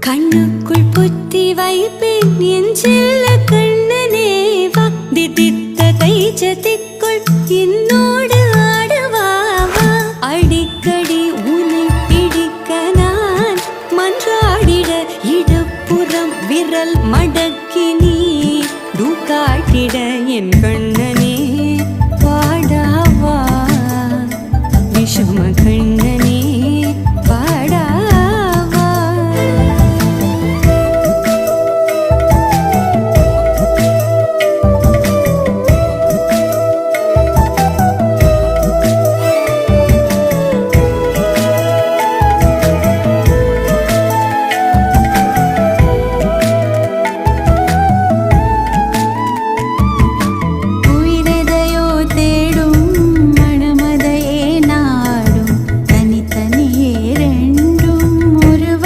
கண்ணுக்குள் குத்தி வைப்பேன் என் செல்ல கண்ணனே திட்டித்த கை சதிக்குள் என்னோடு ஆடவாவா அடிக்கடி உனை பிடிக்க நான் மன்றாடிட இடப்புறம் விரல் மடக்கி நீ காட்டிட என் கண்ணனே. பாடாவா விஷம கண்